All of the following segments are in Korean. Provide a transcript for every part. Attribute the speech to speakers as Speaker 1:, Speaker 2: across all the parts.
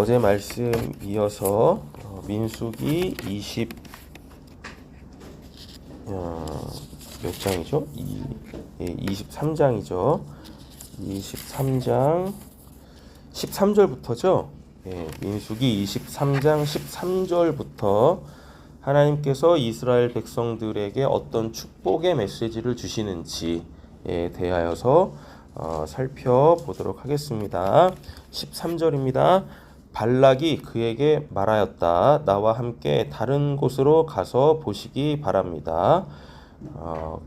Speaker 1: 어제 말씀 이어서 어, 민수기 20 어, 몇 장이죠? 이, 예, 23장이죠. 23장 13절부터죠. 예, 민수기 23장 13절부터 하나님께서 이스라엘 백성들에게 어떤 축복의 메시지를 주시는지에 대하여서 어, 살펴보도록 하겠습니다. 13절입니다. 발락이 그에게 말하였다. 나와 함께 다른 곳으로 가서 보시기 바랍니다. 어,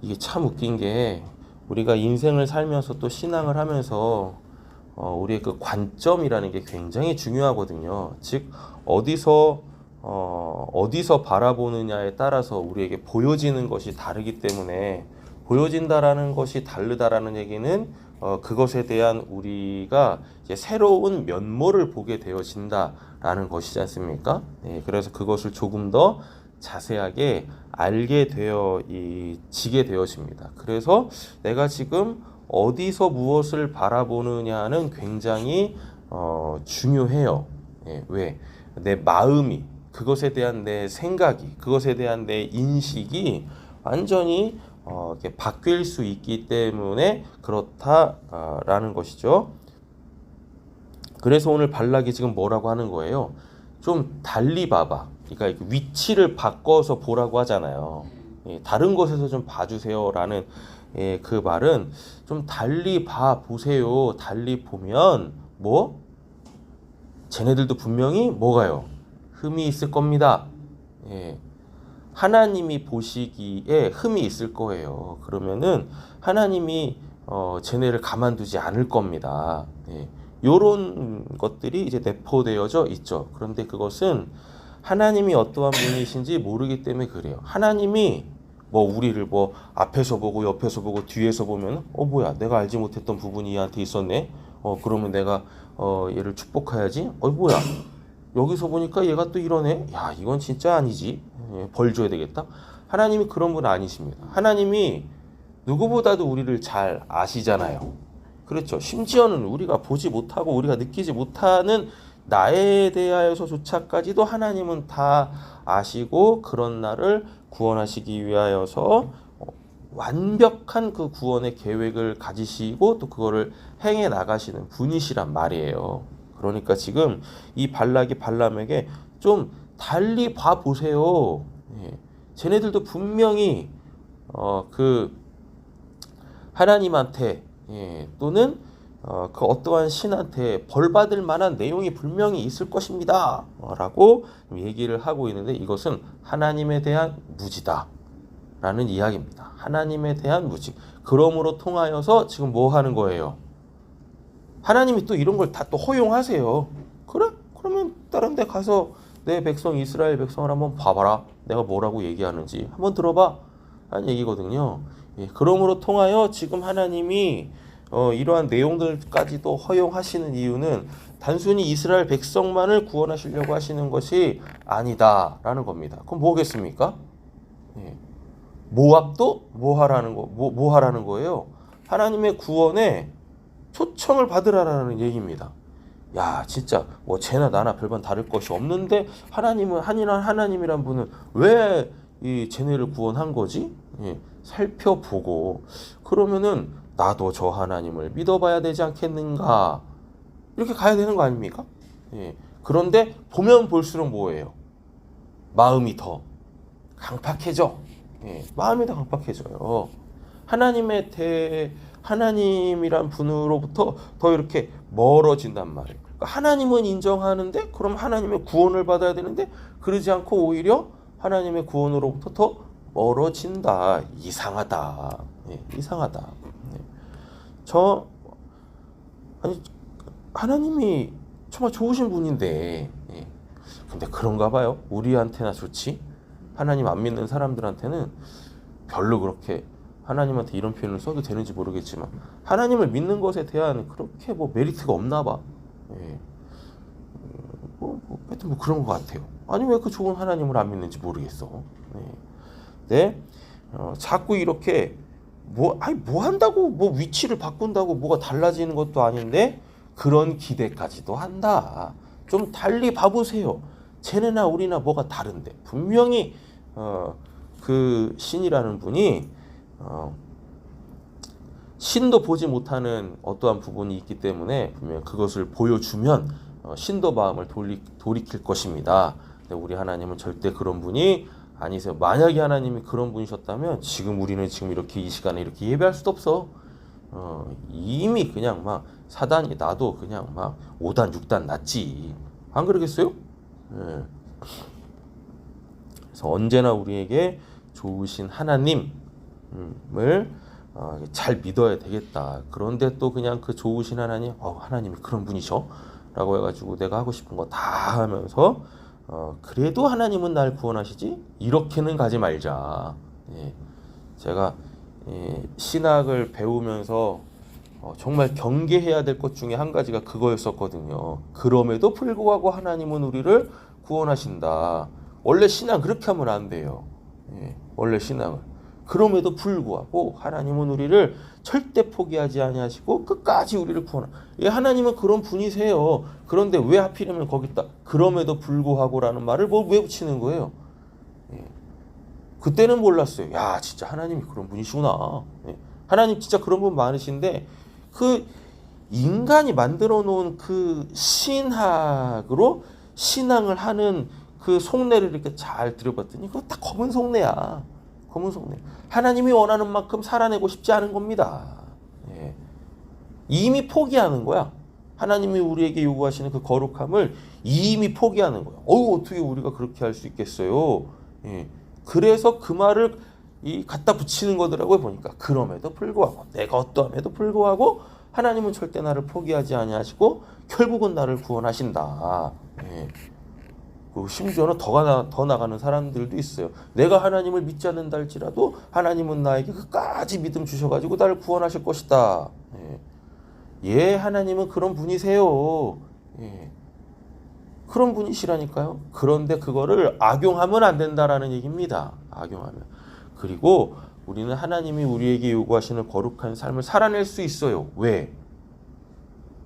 Speaker 1: 이게 참 웃긴 게 우리가 인생을 살면서 또 신앙을 하면서 어, 우리의 그 관점이라는 게 굉장히 중요하거든요. 즉 어디서 어, 어디서 바라보느냐에 따라서 우리에게 보여지는 것이 다르기 때문에 보여진다라는 것이 다르다라는 얘기는 어, 그것에 대한 우리가 새로운 면모를 보게 되어진다라는 것이지 않습니까? 네, 그래서 그것을 조금 더 자세하게 알게 되어 이, 지게 되어집니다. 그래서 내가 지금 어디서 무엇을 바라보느냐는 굉장히 어, 중요해요. 예, 왜? 내 마음이 그것에 대한 내 생각이 그것에 대한 내 인식이 완전히 어, 이렇게 바뀔 수 있기 때문에 그렇다라는 것이죠. 그래서 오늘 발락이 지금 뭐라고 하는 거예요? 좀 달리 봐봐. 그러니까 위치를 바꿔서 보라고 하잖아요. 예, 다른 곳에서 좀 봐주세요라는 예, 그 말은 좀 달리 봐 보세요. 달리 보면 뭐? 쟤네들도 분명히 뭐가요? 흠이 있을 겁니다. 예. 하나님이 보시기에 흠이 있을 거예요. 그러면은 하나님이 어, 쟤네를 가만두지 않을 겁니다. 예. 요런 것들이 이제 내포되어져 있죠. 그런데 그것은 하나님이 어떠한 분이신지 모르기 때문에 그래요. 하나님이 뭐 우리를 뭐 앞에서 보고 옆에서 보고 뒤에서 보면 어 뭐야 내가 알지 못했던 부분이 얘한테 있었네. 어 그러면 내가 어 얘를 축복해야지. 어 뭐야 여기서 보니까 얘가 또 이러네. 야 이건 진짜 아니지. 예, 벌 줘야 되겠다. 하나님이 그런 분 아니십니다. 하나님이 누구보다도 우리를 잘 아시잖아요. 그렇죠. 심지어는 우리가 보지 못하고 우리가 느끼지 못하는 나에 대하여서조차까지도 하나님은 다 아시고 그런 나를 구원하시기 위하여서 어, 완벽한 그 구원의 계획을 가지시고 또 그거를 행해 나가시는 분이시란 말이에요. 그러니까 지금 이 발락이 발람에게 좀 달리 봐 보세요. 예. 쟤네들도 분명히 어, 그 하나님한테 예, 또는 어, 그 어떠한 신한테 벌 받을 만한 내용이 분명히 있을 것입니다. 어, 라고 얘기를 하고 있는데 이것은 하나님에 대한 무지다. 라는 이야기입니다. 하나님에 대한 무지. 그러므로 통하여서 지금 뭐 하는 거예요? 하나님이 또 이런 걸 다 또 허용하세요. 그래? 그러면 다른 데 가서 내 백성 이스라엘 백성을 한번 봐봐라. 내가 뭐라고 얘기하는지 한번 들어봐. 라는 얘기거든요. 예, 그러므로 통하여 지금 하나님이 어, 이러한 내용들까지도 허용하시는 이유는 단순히 이스라엘 백성만을 구원하시려고 하시는 것이 아니다라는 겁니다. 그럼 뭐겠습니까? 예. 모압도 뭐 하라는 거, 뭐, 뭐 하라는 거예요? 하나님의 구원에 초청을 받으라라는 얘기입니다. 야, 진짜 뭐 쟤나 나나 별반 다를 것이 없는데 하나님은 한이란 하나님이란 분은 왜 이 쟤네를 구원한 거지? 예, 살펴보고 그러면은 나도 저 하나님을 믿어봐야 되지 않겠는가? 이렇게 가야 되는 거 아닙니까? 예. 그런데 보면 볼수록 뭐예요? 마음이 더 강팍해져. 예. 마음이 더 강팍해져요. 하나님의 대 하나님이란 분으로부터 더 이렇게 멀어진단 말이에요. 그러니까 하나님은 인정하는데 그럼 하나님의 구원을 받아야 되는데 그러지 않고 오히려 하나님의 구원으로부터 더 멀어진다. 이상하다. 예, 이상하다. 예. 저 아니 하나님이 정말 좋으신 분인데 예. 근데 그런가 봐요. 우리한테나 좋지. 하나님 안 믿는 사람들한테는 별로 그렇게 하나님한테 이런 표현을 써도 되는지 모르겠지만 하나님을 믿는 것에 대한 그렇게 뭐 메리트가 없나 봐. 예. 뭐, 뭐, 하여튼 뭐 그런 것 같아요. 아니 왜 그 좋은 하나님을 안 믿는지 모르겠어. 네. 네. 어, 자꾸 이렇게 뭐 아니 뭐 한다고 뭐 위치를 바꾼다고 뭐가 달라지는 것도 아닌데 그런 기대까지도 한다. 좀 달리 봐보세요. 쟤네나 우리나 뭐가 다른데 분명히 어, 그 신이라는 분이 어, 신도 보지 못하는 어떠한 부분이 있기 때문에 분명 그것을 보여주면 어, 신도 마음을 돌리, 돌이킬 것입니다. 근데 우리 하나님은 절대 그런 분이 아니세요. 만약에 하나님이 그런 분이셨다면 지금 우리는 지금 이렇게 이 시간에 이렇게 예배할 수도 없어. 어, 이미 그냥 막 사단이 나도 그냥 막 5단 6단 났지. 안 그러겠어요? 예. 그래서 언제나 우리에게 좋으신 하나님 을 어, 잘 믿어야 되겠다. 그런데 또 그냥 그 좋으신 하나님, 어, 하나님이 그런 분이셔. 라고 해가지고 내가 하고 싶은 거 다 하면서 어, 그래도 하나님은 날 구원하시지? 이렇게는 가지 말자. 예. 제가 예, 신학을 배우면서 어, 정말 경계해야 될 것 중에 한 가지가 그거였었거든요. 그럼에도 불구하고 하나님은 우리를 구원하신다. 원래 신앙 그렇게 하면 안 돼요. 예, 원래 신앙을. 그럼에도 불구하고 하나님은 우리를 절대 포기하지 아니하시고 끝까지 우리를 구원하. 예, 하나님은 그런 분이세요. 그런데 왜 하필이면 거기다 그럼에도 불구하고라는 말을 뭐왜 붙이는 거예요? 예. 그때는 몰랐어요. 야, 진짜 하나님이 그런 분이시구나. 예. 하나님 진짜 그런 분 많으신데 그 인간이 만들어 놓은 그 신학으로 신앙을 하는 그 속내를 이렇게 잘 들여봤더니 그거 다 검은 속내야. 검은 속내. 하나님이 원하는 만큼 살아내고 싶지 않은 겁니다. 예. 이미 포기하는 거야. 하나님이 우리에게 요구하시는 그 거룩함을 이미 포기하는 거야. 어우 어떻게 우리가 그렇게 할 수 있겠어요? 예. 그래서 그 말을 이 갖다 붙이는 거더라고요 보니까 그럼에도 불구하고 내가 어떠함에도 불구하고 하나님은 절대 나를 포기하지 아니하시고 결국은 나를 구원하신다. 예. 그 심지어는 더, 가, 더 나가는 사람들도 있어요. 내가 하나님을 믿지 않는다 할지라도 하나님은 나에게 끝까지 믿음 주셔가지고 나를 구원하실 것이다. 예, 예 하나님은 그런 분이세요. 예. 그런 분이시라니까요. 그런데 그거를 악용하면 안 된다라는 얘기입니다. 악용하면. 그리고 우리는 하나님이 우리에게 요구하시는 거룩한 삶을 살아낼 수 있어요. 왜?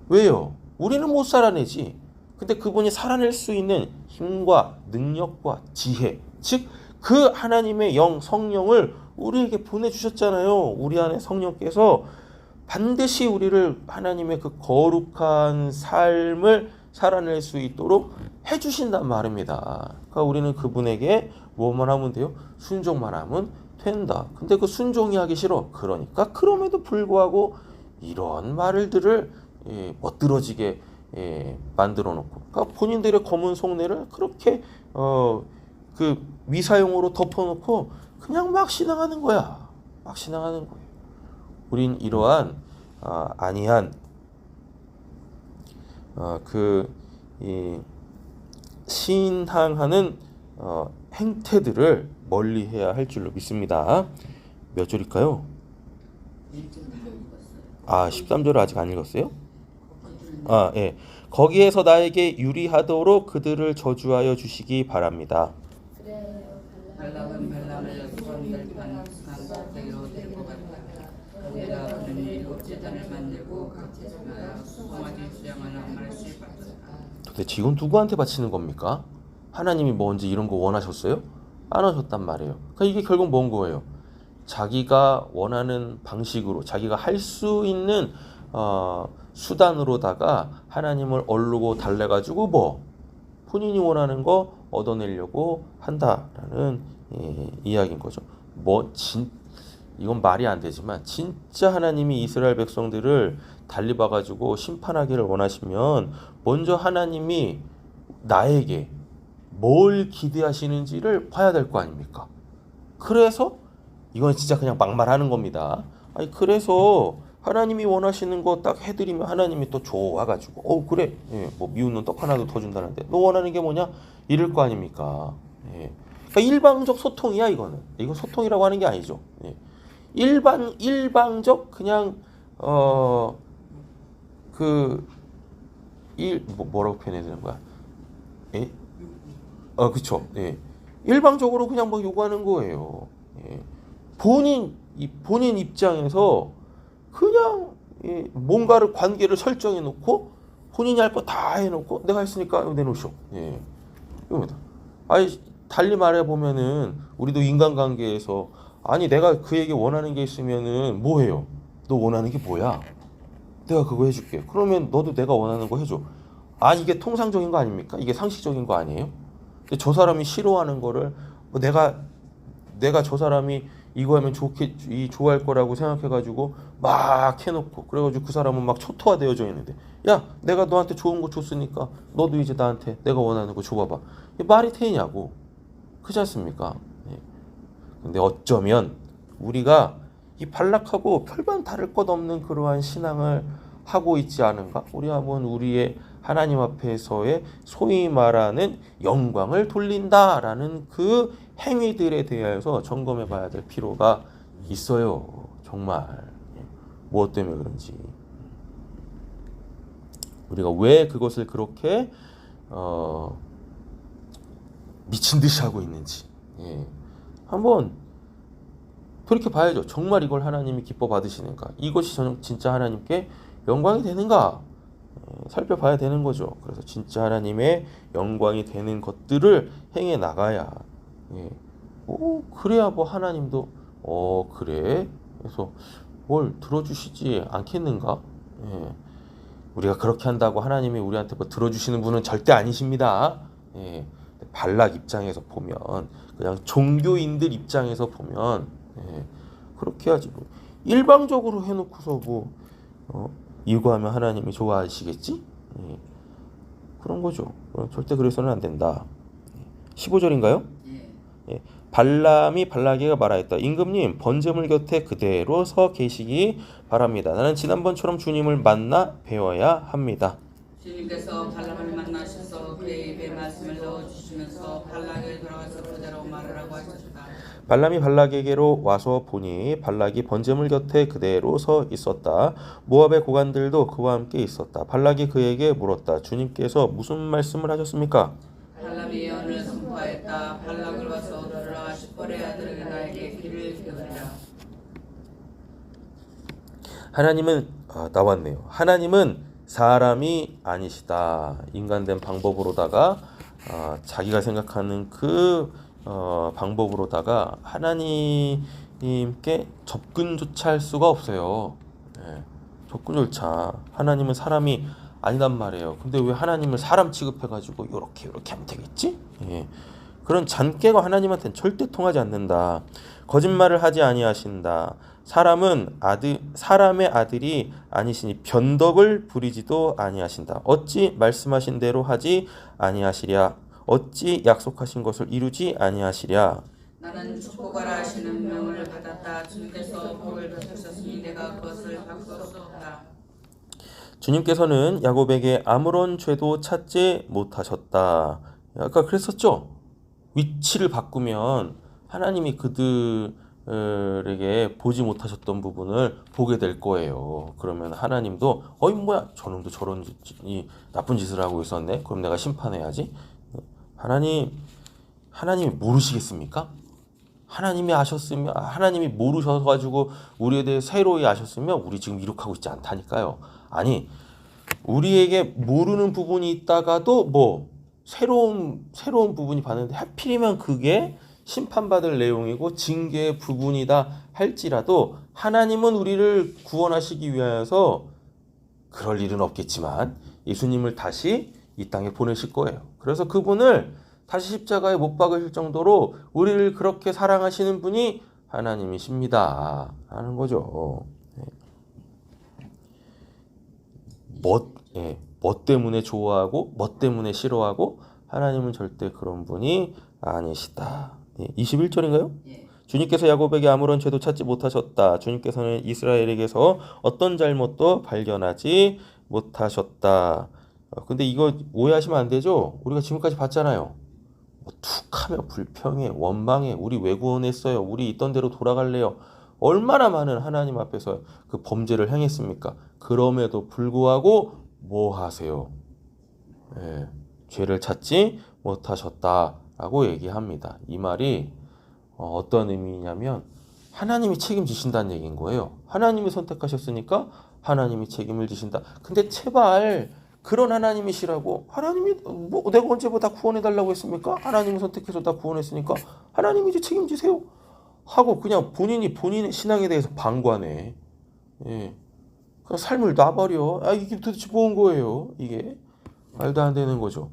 Speaker 1: 왜요? 우리는 못 살아내지. 근데 그분이 살아낼 수 있는 힘과 능력과 지혜, 즉 그 하나님의 영 성령을 우리에게 보내 주셨잖아요. 우리 안에 성령께서 반드시 우리를 하나님의 그 거룩한 삶을 살아낼 수 있도록 해 주신단 말입니다. 그러니까 우리는 그분에게 뭐만 하면 돼요? 순종만 하면 된다. 근데 그 순종이 하기 싫어. 그러니까 그럼에도 불구하고 이런 말들을 예, 멋들어지게 예, 만들어 놓고 그러니까 본인들의 검은 속내를 그렇게 어, 그 미사용으로 덮어놓고 그냥 막 신앙하는 거야. 막 신앙하는 거예요. 우린 이러한 아, 아니한 어, 그 이 신앙하는 어, 행태들을 멀리해야 할 줄로 믿습니다. 몇 절일까요? 아, 13절을 아직 안 읽었어요? 아, 예. 거기에서 나에게 유리하도록 그들을 저주하여 주시기
Speaker 2: 바랍니다.
Speaker 1: 도대체 이건 누구한테 바치는 겁니까? 하나님이 뭐 언제 이런 거 원하셨어요? 안 하셨단 말이에요. 그러니까 이게 결국 뭔 거예요? 자기가 원하는 방식으로 자기가 할 수 있는 어, 수단으로다가 하나님을 얼르고 달래가지고 뭐 본인이 원하는 거 얻어내려고 한다라는 예, 이야기인 거죠. 뭐 진 이건 말이 안 되지만 진짜 하나님이 이스라엘 백성들을 달리 봐가지고 심판하기를 원하시면 먼저 하나님이 나에게 뭘 기대하시는지를 봐야 될 거 아닙니까? 그래서 이건 진짜 그냥 막말하는 겁니다. 아니 그래서 하나님이 원하시는 거 딱 해드리면 하나님이 또 좋아가지고 어 그래 예, 뭐 미우는 떡 하나도 더 준다는데 너 원하는 게 뭐냐 이럴 거 아닙니까? 예. 그러니까 일방적 소통이야 이거는 이거 소통이라고 하는 게 아니죠. 예. 일반 일방적 그냥 어, 어그일 뭐, 뭐라고 표현해야 되는 거야? 예? 어 그쵸. 예. 일방적으로 그냥 뭐 요구하는 거예요. 예. 본인 이 본인 입장에서 그냥 예, 뭔가를 관계를 설정해 놓고 본인이 할 거 다 해놓고 내가 했으니까 내놓으쇼. 예. 이겁니다. 아니 달리 말해 보면은 우리도 인간관계에서 아니 내가 그에게 원하는 게 있으면은 뭐 해요? 너 원하는 게 뭐야? 내가 그거 해줄게. 그러면 너도 내가 원하는 거 해줘. 아 이게 통상적인 거 아닙니까? 이게 상식적인 거 아니에요? 근데 저 사람이 싫어하는 거를 뭐 내가 내가 저 사람이 이거 하면 좋게 이 좋아할 거라고 생각해가지고 막 해놓고 그래가지고 그 사람은 막 초토화되어져 있는데 야 내가 너한테 좋은 거 줬으니까 너도 이제 나한테 내가 원하는 거 줘봐봐 말이 되냐고 그렇지 않습니까? 예. 근데 어쩌면 우리가 이 발락하고 별반 다를 것 없는 그러한 신앙을 하고 있지 않은가? 우리 한번 우리의 하나님 앞에서의 소위 말하는 영광을 돌린다라는 그 행위들에 대해서 점검해 봐야 될 필요가 있어요. 정말. 예. 무엇 때문에 그런지. 우리가 왜 그것을 그렇게 어, 미친 듯이 하고 있는지. 예. 한번 돌이켜 봐야죠. 정말 이걸 하나님이 기뻐 받으시는가? 이것이 전- 진짜 하나님께 영광이 되는가? 예, 살펴봐야 되는 거죠. 그래서 진짜 하나님의 영광이 되는 것들을 행해 나가야. 예. 오, 그래야 뭐 하나님도 어 그래. 그래서 뭘 들어주시지 않겠는가? 예. 우리가 그렇게 한다고 하나님이 우리한테 뭐 들어주시는 분은 절대 아니십니다. 예. 발락 입장에서 보면 그냥 종교인들 입장에서 보면 예. 그렇게 하지 뭐 일방적으로 해놓고서 뭐 어, 이거 하면 하나님이 좋아하시겠지? 예. 그런 거죠. 그럼 절대 그래서는 안 된다. 15절인가요?
Speaker 2: 예.
Speaker 1: 발람이 발라기가 말하였다. 임금님 번제물 곁에 그대로 서 계시기 바랍니다. 나는 지난번처럼 주님을 만나 배워야 합니다.
Speaker 2: 주님께서 발람을 만나셔서 그의 입에 말씀을 넣어 주시면서 발락에 돌아가서 그대로 말하라고 하셨다.
Speaker 1: 발람이 발락에게로 와서 보니 발락이 번제물 곁에 그대로 서 있었다. 모압의 고관들도 그와 함께 있었다. 발락이 그에게 물었다. 주님께서 무슨 말씀을 하셨습니까?
Speaker 2: 발람이 예언을 선포하였다. 발락을 와서 들으라 시퍼의 아들 나에게 길을 기울이라.
Speaker 1: 하나님은 아, 나왔네요. 하나님은 사람이 아니시다. 인간된 방법으로다가 아, 자기가 생각하는 그 어, 방법으로다가 하나님께 접근조차 할 수가 없어요. 예, 접근조차 하나님은 사람이 아니란 말이에요. 근데 왜 하나님을 사람 취급해가지고 이렇게 이렇게 하면 되겠지? 예. 그런 잔깨가 하나님한테는 절대 통하지 않는다. 거짓말을 하지 아니하신다. 사람은 아들 사람의 아들이 아니시니 변덕을 부리지도 아니하신다. 어찌 말씀하신 대로 하지 아니하시랴? 어찌 약속하신 것을 이루지 아니하시랴?
Speaker 2: 나는 축복하라 하시는 명을 받았다. 주님께서 복을 베푸셨으니 내가 그것을 바꿀 수 없다.
Speaker 1: 주님께서는 야곱에게 아무런 죄도 찾지 못하셨다. 아까 그랬었죠? 위치를 바꾸면 하나님이 그들에게 보지 못하셨던 부분을 보게 될 거예요. 그러면 하나님도 어이 뭐야 저놈도 저런 짓- 이 나쁜 짓을 하고 있었네. 그럼 내가 심판해야지. 하나님 하나님이 모르시겠습니까? 하나님이 아셨으면 하나님이 모르셔 가지고 우리에 대해 새로이 아셨으면 우리 지금 이렇게 하고 있지 않다니까요. 아니 우리에게 모르는 부분이 있다가도 뭐 새로운 새로운 부분이 봤는데 하필이면 그게 심판받을 내용이고 징계의 부분이다 할지라도 하나님은 우리를 구원하시기 위하여서 그럴 일은 없겠지만 예수님을 다시 이 땅에 보내실 거예요. 그래서 그분을 다시 십자가에 못 박으실 정도로 우리를 그렇게 사랑하시는 분이 하나님이십니다. 하는 거죠. 네. 뭐, 예, 뭐 때문에 좋아하고 뭐 때문에 싫어하고 하나님은 절대 그런 분이 아니시다. 예, 21절인가요?
Speaker 2: 예.
Speaker 1: 주님께서 야곱에게 아무런 죄도 찾지 못하셨다. 주님께서는 이스라엘에게서 어떤 잘못도 발견하지 못하셨다. 어, 근데 이거 오해하시면 안 되죠? 우리가 지금까지 봤잖아요. 뭐 툭하며 불평해, 원망해, 우리 왜 구원했어요? 우리 있던 대로 돌아갈래요? 얼마나 많은 하나님 앞에서 그 범죄를 행했습니까? 그럼에도 불구하고 뭐 하세요? 예, 죄를 찾지 못하셨다라고 얘기합니다. 이 말이 어, 어떤 의미냐면 하나님이 책임지신다는 얘기인 거예요. 하나님이 선택하셨으니까 하나님이 책임을 지신다. 근데 제발 그런 하나님이시라고 하나님이 뭐 내가 언제 뭐다 구원해 달라고 했습니까? 하나님을 선택해서 다 구원했으니까 하나님이 이제 책임지세요. 하고 그냥 본인이 본인의 신앙에 대해서 방관해. 예. 그냥 삶을 놔버려. 아 이게 도대체 뭔 거예요? 이게 말도 안 되는 거죠.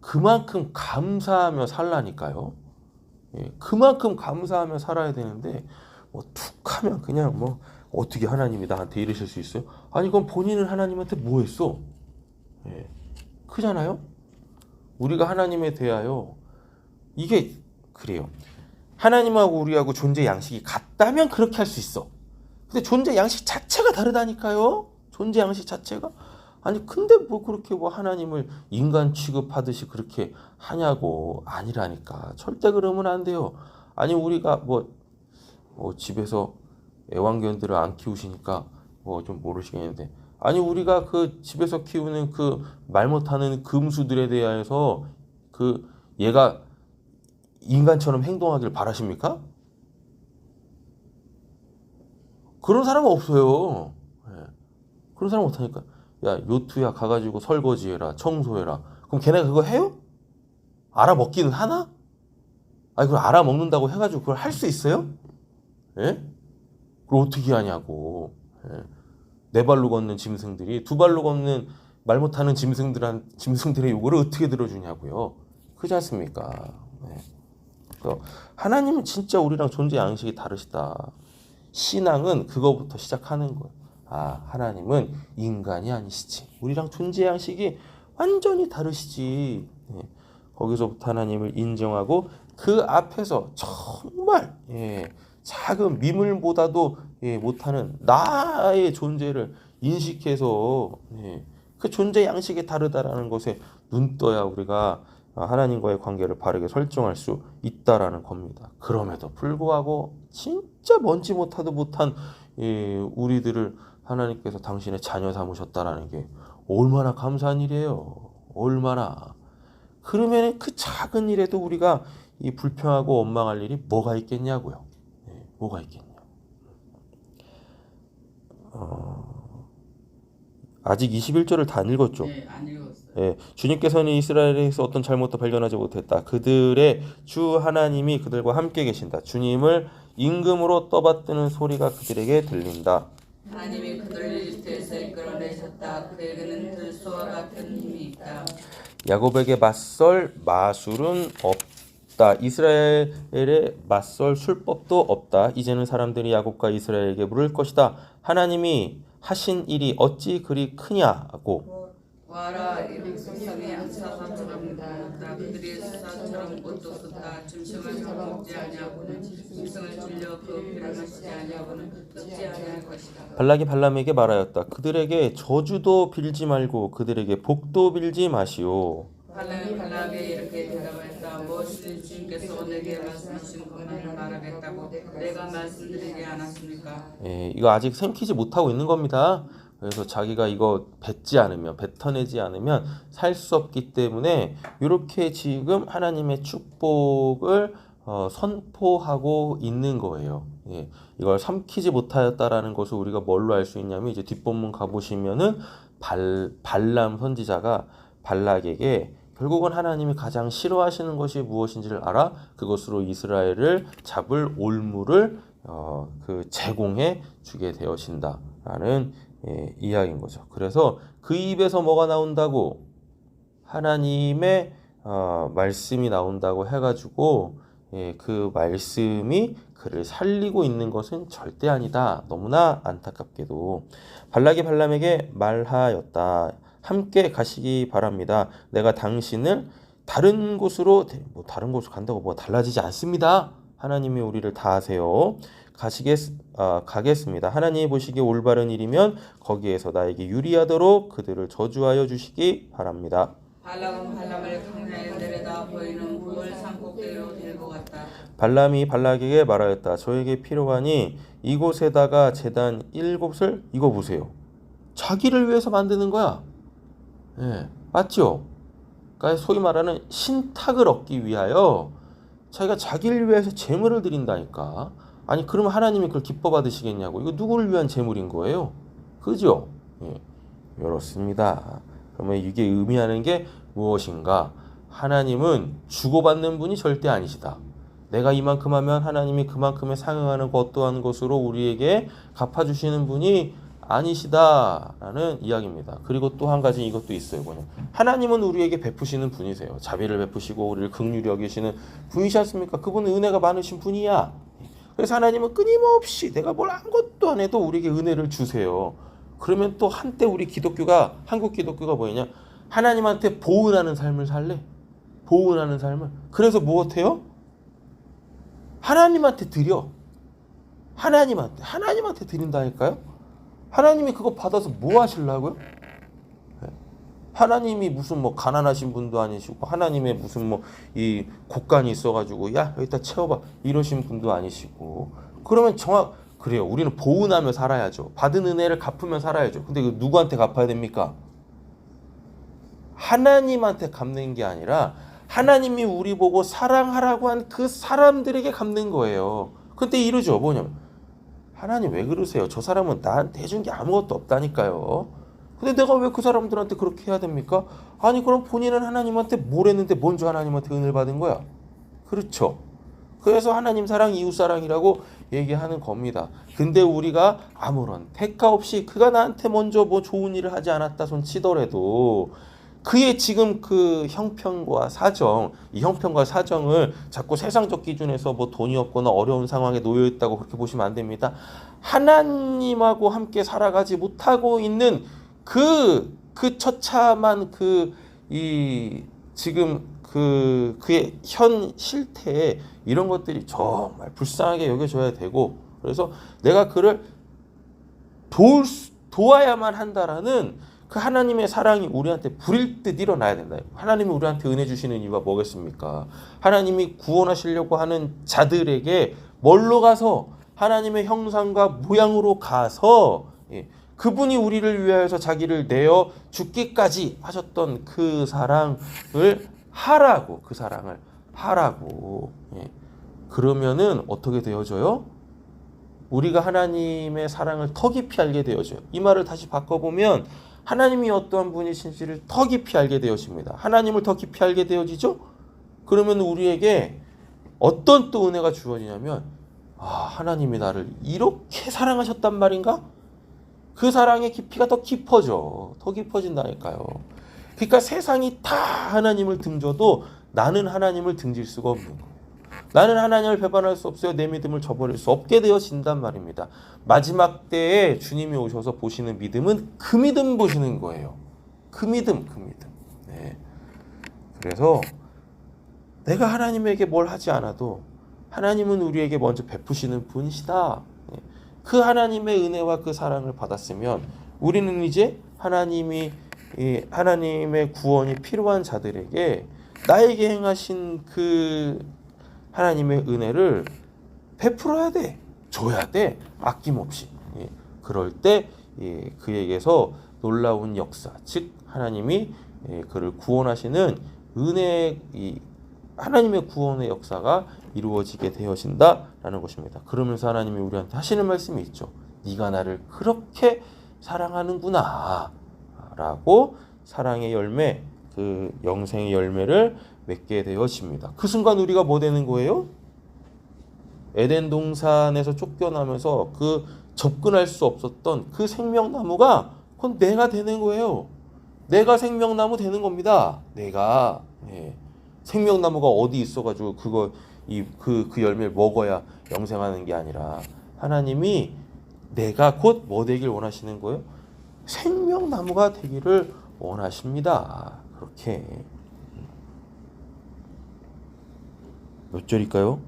Speaker 1: 그만큼 감사하며 살라니까요. 예. 그만큼 감사하며 살아야 되는데 뭐 툭하면 그냥 뭐 어떻게 하나님이 나한테 이러실 수 있어요? 아니 그럼 본인은 하나님한테 뭐 했어? 예. 크잖아요. 우리가 하나님에 대하여 이게 그래요. 하나님하고 우리하고 존재 양식이 같다면 그렇게 할 수 있어. 근데 존재 양식 자체가 다르다니까요. 존재 양식 자체가 아니 근데 뭐 그렇게 뭐 하나님을 인간 취급하듯이 그렇게 하냐고 아니라니까 절대 그러면 안 돼요. 아니 우리가 뭐, 뭐 집에서 애완견들을 안 키우시니까 뭐 좀 모르시겠는데 아니 우리가 그 집에서 키우는 그 말 못하는 금수들에 대해서 그 얘가 인간처럼 행동하길 바라십니까? 그런 사람은 없어요. 예. 그런 사람 못하니까 야 요트야 가가지고 설거지해라 청소해라 그럼 걔네가 그거 해요? 알아먹기는 하나? 아니 그걸 알아먹는다고 해가지고 그걸 할 수 있어요? 예? 그걸 어떻게 하냐고 예. 네 발로 걷는 짐승들이 두 발로 걷는 말 못하는 짐승들한 짐승들의 요구를 어떻게 들어주냐고요 그렇지 않습니까? 예. 그래서 하나님은 진짜 우리랑 존재 양식이 다르시다. 신앙은 그거부터 시작하는 거예요. 아, 하나님은 인간이 아니시지. 우리랑 존재 양식이 완전히 다르시지. 예. 거기서부터 하나님을 인정하고 그 앞에서 정말 예, 작은 미물보다도 예, 못하는 나의 존재를 인식해서 예, 그 존재 양식이 다르다라는 것에 눈 떠야 우리가 하나님과의 관계를 바르게 설정할 수 있다라는 겁니다. 그럼에도 불구하고 진짜 먼지 못하도 못한 예, 우리들을 하나님께서 당신의 자녀 삼으셨다라는 게 얼마나 감사한 일이에요. 얼마나. 그러면 그 작은 일에도 우리가 이 불평하고 원망할 일이 뭐가 있겠냐고요. 예, 뭐가 있겠냐. 어, 아직 21절을 다 안 읽었죠.
Speaker 2: 네, 안 읽었어요.
Speaker 1: 예, 주님께서는 이스라엘에서 어떤 잘못도 발견하지 못했다. 그들의 주 하나님이 그들과 함께 계신다. 주님을 임금으로 떠받드는 소리가 그들에게 들린다.
Speaker 2: 하나님이 그들을 이집트에서 이끌어내셨다. 그에게는 들소와 같은 힘이 있다.
Speaker 1: 야곱에게 맞설 마술은 없다. 이스라엘에 맞설 술법도 없다. 이제는 사람들이 야곱과 이스라엘에게 물을 것이다. 하나님이 하신 일이 어찌 그리 크냐고.
Speaker 2: 와라 이다 옷도 아니하고는 그 아니하고는 아니할 것이다.
Speaker 1: 발락이 발람에게 말하였다. 그들에게 저주도 빌지 말고 그들에게 복도 빌지 마시오.
Speaker 2: 발람이 발락에게 이렇게 대답하였다. 무엇이든 주님께서 내게 말씀하신 것만을 말 하겠다고 내가 말씀드리지 않았습니까?
Speaker 1: 예, 이거 아직 생기지 못하고 있는 겁니다. 그래서 자기가 이거 뱉지 않으면 뱉어내지 않으면 살 수 없기 때문에 이렇게 지금 하나님의 축복을 어, 선포하고 있는 거예요. 예, 이걸 삼키지 못하였다라는 것을 우리가 뭘로 알 수 있냐면 이제 뒷본문 가보시면은 발 발람 선지자가 발락에게 결국은 하나님이 가장 싫어하시는 것이 무엇인지를 알아 그것으로 이스라엘을 잡을 올무를 어, 그 제공해 주게 되어진다라는 예, 이야기인 거죠. 그래서 그 입에서 뭐가 나온다고 하나님의 어, 말씀이 나온다고 해가지고 예, 그 말씀이 그를 살리고 있는 것은 절대 아니다. 너무나 안타깝게도 발락이 발람에게 말하였다. 함께 가시기 바랍니다. 내가 당신을 다른 곳으로 데- 뭐 다른 곳으로 간다고 뭐 달라지지 않습니다. 하나님이 우리를 다 아세요. 가시겠 아, 가겠습니다. 하나님이 보시기에 올바른 일이면 거기에서 나에게 유리하도록 그들을 저주하여 주시기 바랍니다.
Speaker 2: 발락은 발람을 강야에 내려다 보이는 굴 산꼭대기로 데리고 갔다.
Speaker 1: 발람이 발락에게 말하였다. 저에게 필요하니 이곳에다가 재단 일곱을 이거 보세요. 자기를 위해서 만드는 거야. 예, 맞죠? 그러니까 소위 말하는 신탁을 얻기 위하여 자기가 자기를 위해서 재물을 드린다니까. 아니 그러면 하나님이 그걸 기뻐 받으시겠냐고. 이거 누구를 위한 재물인 거예요? 그죠? 예, 이렇습니다. 그러면 이게 의미하는 게 무엇인가? 하나님은 주고받는 분이 절대 아니시다. 내가 이만큼 하면 하나님이 그만큼에 상응하는 것 어떠한 것으로 우리에게 갚아주시는 분이 아니시다라는 이야기입니다. 그리고 또 한 가지 이것도 있어요. 뭐냐? 하나님은 우리에게 베푸시는 분이세요. 자비를 베푸시고 우리를 긍휼히 여기시는 분이시 않습니까? 그분은 은혜가 많으신 분이야. 그래서 하나님은 끊임없이 내가 뭘 아무것도 안 해도 우리에게 은혜를 주세요. 그러면 또 한때 우리 기독교가 한국 기독교가 뭐냐? 하나님한테 보은하는 삶을 살래. 보은하는 삶을. 그래서 무엇해요? 하나님한테 드려. 하나님한테 하나님한테 드린다니까요. 하나님이 그거 받아서 뭐 하실라고요? 네. 하나님이 무슨 뭐 가난하신 분도 아니시고 하나님의 무슨 뭐 이 곡간이 있어가지고 야 여기다 채워봐 이러신 분도 아니시고 그러면 정확 그래요 우리는 보은하며 살아야죠 받은 은혜를 갚으며 살아야죠 근데 그 누구한테 갚아야 됩니까? 하나님한테 갚는 게 아니라 하나님이 우리 보고 사랑하라고 한 그 사람들에게 갚는 거예요. 근데 이러죠. 뭐냐면 하나님 왜 그러세요? 저 사람은 나한테 해준 게 아무것도 없다니까요. 근데 내가 왜 그 사람들한테 그렇게 해야 됩니까? 아니 그럼 본인은 하나님한테 뭘 했는데 먼저 하나님한테 은혜를 받은 거야? 그렇죠. 그래서 하나님 사랑, 이웃 사랑이라고 얘기하는 겁니다. 근데 우리가 아무런 택가 없이 그가 나한테 먼저 뭐 좋은 일을 하지 않았다 손 치더라도 그의 지금 그 형편과 사정, 이 형편과 사정을 자꾸 세상적 기준에서 뭐 돈이 없거나 어려운 상황에 놓여 있다고 그렇게 보시면 안 됩니다. 하나님하고 함께 살아가지 못하고 있는 그, 그 처참한 그, 이, 지금 그, 그의 현 실태에 이런 것들이 정말 불쌍하게 여겨져야 되고, 그래서 내가 그를 도울, 수- 도와야만 한다라는 그 하나님의 사랑이 우리한테 불일 듯 일어나야 된다. 하나님이 우리한테 은혜 주시는 이유가 뭐겠습니까? 하나님이 구원하시려고 하는 자들에게 뭘로 가서 하나님의 형상과 모양으로 가서 예, 그분이 우리를 위하여서 자기를 내어 죽기까지 하셨던 그 사랑을 하라고 그 사랑을 하라고 예. 그러면은 어떻게 되어져요? 우리가 하나님의 사랑을 더 깊이 알게 되어져요. 이 말을 다시 바꿔보면 하나님이 어떠한 분이신지를 더 깊이 알게 되어집니다. 하나님을 더 깊이 알게 되어지죠? 그러면 우리에게 어떤 또 은혜가 주어지냐면 아, 하나님이 나를 이렇게 사랑하셨단 말인가? 그 사랑의 깊이가 더 깊어져. 더 깊어진다니까요. 그러니까 세상이 다 하나님을 등져도 나는 하나님을 등질 수가 없는 거예요. 나는 하나님을 배반할 수 없어요. 내 믿음을 저버릴 수 없게 되어진단 말입니다. 마지막 때에 주님이 오셔서 보시는 믿음은 그 믿음 보시는 거예요. 그 믿음, 그 믿음. 네. 그래서 내가 하나님에게 뭘 하지 않아도 하나님은 우리에게 먼저 베푸시는 분이시다. 네. 그 하나님의 은혜와 그 사랑을 받았으면 우리는 이제 하나님이 이 하나님의 구원이 필요한 자들에게 나에게 행하신 그 하나님의 은혜를 베풀어야 돼, 줘야 돼, 아낌없이. 예, 그럴 때 예, 그에게서 놀라운 역사, 즉 하나님이 예, 그를 구원하시는 은혜, 이 하나님의 구원의 역사가 이루어지게 되어진다라는 것입니다. 그러면서 하나님이 우리한테 하시는 말씀이 있죠. 네가 나를 그렇게 사랑하는구나라고 사랑의 열매, 그 영생의 열매를 맺게 되어집니다. 그 순간 우리가 뭐 되는 거예요? 에덴 동산에서 쫓겨나면서 그 접근할 수 없었던 그 생명나무가 그건 내가 되는 거예요. 내가 생명나무 되는 겁니다. 내가 예. 생명나무가 어디 있어가지고 그거 이그그 열매를 먹어야 영생하는 게 아니라 하나님이 내가 곧 뭐 되길 원하시는 거예요? 생명나무가 되기를 원하십니다. 그렇게 몇 절일까요?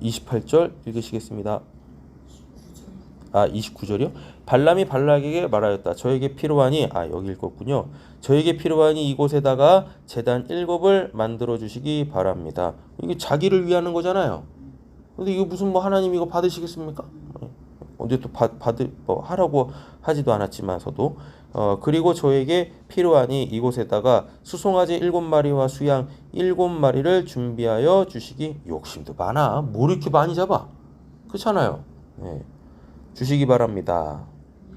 Speaker 2: 28.
Speaker 1: 28절 읽으시겠습니다. 아, 29절이요? 발람이 발락에게 말하였다. 저에게 필요하니 아, 여기 읽었군요. 저에게 필요하니 이곳에다가 제단 일곱을 만들어 주시기 바랍니다. 이게 자기를 위하는 거잖아요. 근데 이거 무슨 뭐 하나님 이거 받으시겠습니까? 언제 또 받, 받을 뭐 하라고 하지도 않았지만서도 어 그리고 저에게 필요하니 이곳에다가 수송아지 일곱 마리와 수양 일곱 마리를 준비하여 주시기 욕심도 많아. 뭘 이렇게 많이 잡아? 그렇잖아요. 예. 주시기 바랍니다.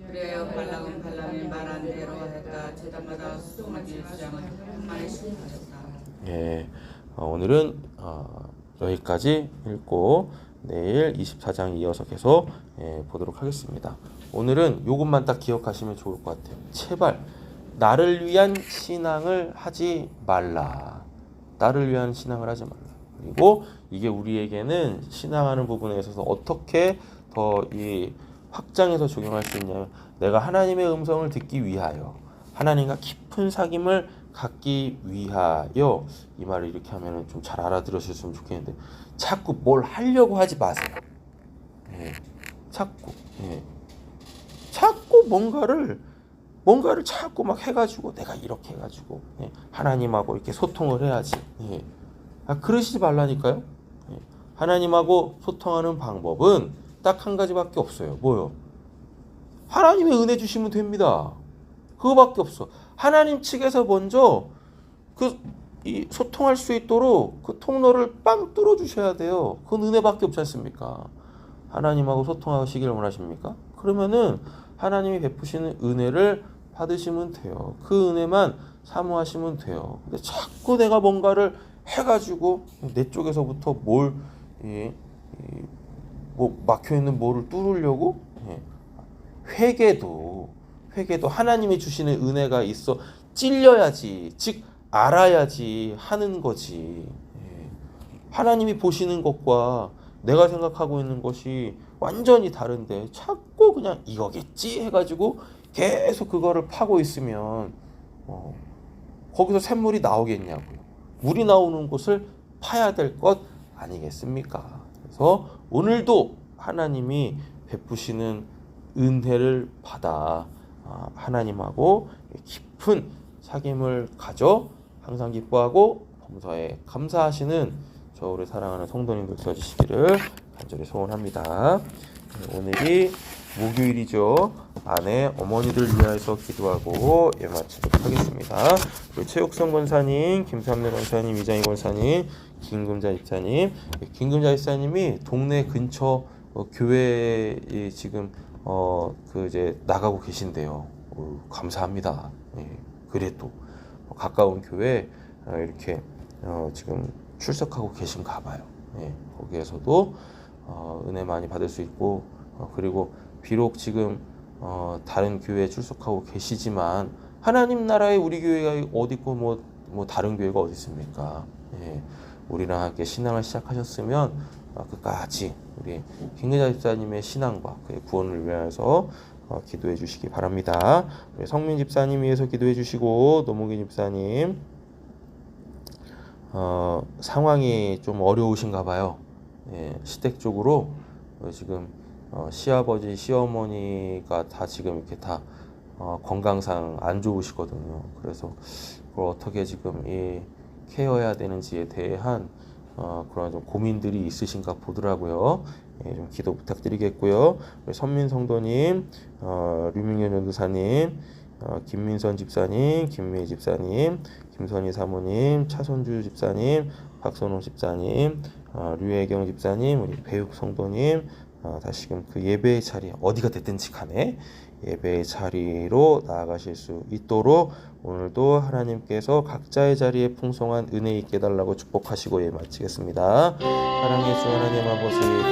Speaker 2: 그래요. 발락은 발람이 말한 대로 했다. 수동하기 수장을 만에 시행하였다.
Speaker 1: 예, 어, 오늘은 어, 여기까지 읽고 내일 24장 이어서 계속 예, 보도록 하겠습니다. 오늘은 이것만 딱 기억하시면 좋을 것 같아요. 제발 나를 위한 신앙을 하지 말라. 나를 위한 신앙을 하지 말라. 그리고 이게 우리에게는 신앙하는 부분에 있어서 어떻게 더 이 확장해서 적용할 수 있냐면 내가 하나님의 음성을 듣기 위하여 하나님과 깊은 사귐을 갖기 위하여 이 말을 이렇게 하면은 좀 잘 알아들으셨으면 좋겠는데 자꾸 뭘 하려고 하지 마세요. 예. 자꾸 예. 자꾸 뭔가를 뭔가를 자꾸 막 해가지고 내가 이렇게 해가지고 예. 하나님하고 이렇게 소통을 해야지. 예. 아 그러시지 말라니까요. 예. 하나님하고 소통하는 방법은 딱 한 가지밖에 없어요. 뭐요? 하나님의 은혜 주시면 됩니다. 그거밖에 없어. 하나님 측에서 먼저 그 이 소통할 수 있도록 그 통로를 빵 뚫어 주셔야 돼요. 그건 은혜밖에 없지 않습니까? 하나님하고 소통하시길 원하십니까? 그러면은 하나님이 베푸시는 은혜를 받으시면 돼요. 그 은혜만 사모하시면 돼요. 근데 자꾸 내가 뭔가를 해가지고 내 쪽에서부터 뭘, 이, 이, 뭐 막혀 있는 뭐를 뚫으려고 예. 회개도 회개도 하나님이 주시는 은혜가 있어 찔려야지 즉 알아야지 하는 거지. 예. 하나님이 보시는 것과 내가 생각하고 있는 것이 완전히 다른데 자꾸 그냥 이거겠지 해가지고 계속 그거를 파고 있으면 어, 거기서 샘물이 나오겠냐고요. 물이 나오는 곳을 파야 될 것 아니겠습니까? 그래서 오늘도 하나님이 베푸시는 은혜를 받아 아, 하나님하고 깊은 사귐을 가져 항상 기뻐하고 범사에 감사하시는 저 우리 사랑하는 성도님들 되어주시기를 간절히 소원합니다. 네, 오늘이 목요일이죠. 아내 어머니들 위하여서 기도하고 예 마치도록 하겠습니다. 우리 최욱성 권사님, 김삼래 권사님, 이장희 권사님, 김금자 집사님, 예, 김금자 집사님이 동네 근처 어, 교회에 지금 어 그 이제 나가고 계신데요. 어, 감사합니다. 예, 그래도 어, 가까운 교회 어, 이렇게 어, 지금 출석하고 계신가 봐요. 예, 거기에서도 어, 은혜 많이 받을 수 있고 어, 그리고 비록 지금 어, 다른 교회에 출석하고 계시지만 하나님 나라에 우리 교회가 어디 있고 뭐, 뭐 다른 교회가 어디 있습니까? 예, 우리랑 함께 신앙을 시작하셨으면 어, 끝까지 우리 김근자 집사님의 신앙과 그의 구원을 위하여서 어, 기도해 주시기 바랍니다. 우리 성민 집사님 위해서 기도해 주시고 노무기 집사님 어, 상황이 좀 어려우신가 봐요. 예, 시댁 쪽으로 어, 지금 어, 시아버지, 시어머니가 다 지금 이렇게 다 어, 건강상 안 좋으시거든요. 그래서 그걸 어떻게 지금 이 케어해야 되는지에 대한 어, 그런 좀 고민들이 있으신가 보더라고요. 예, 좀 기도 부탁드리겠고요. 우리 선민 성도님, 어, 류민현 전도사님, 어, 김민선 집사님, 김미애 집사님, 김선희 사모님, 차선주 집사님, 박선호 집사님, 어, 류혜경 집사님, 우리 배육 성도님, 어, 다시금 그 예배의 자리 어디가 됐든지 간에 예배의 자리로 나아가실 수 있도록 오늘도 하나님께서 각자의 자리에 풍성한 은혜 있게 해달라고 축복하시고 예 마치겠습니다. 사랑의 주 하나님 아버지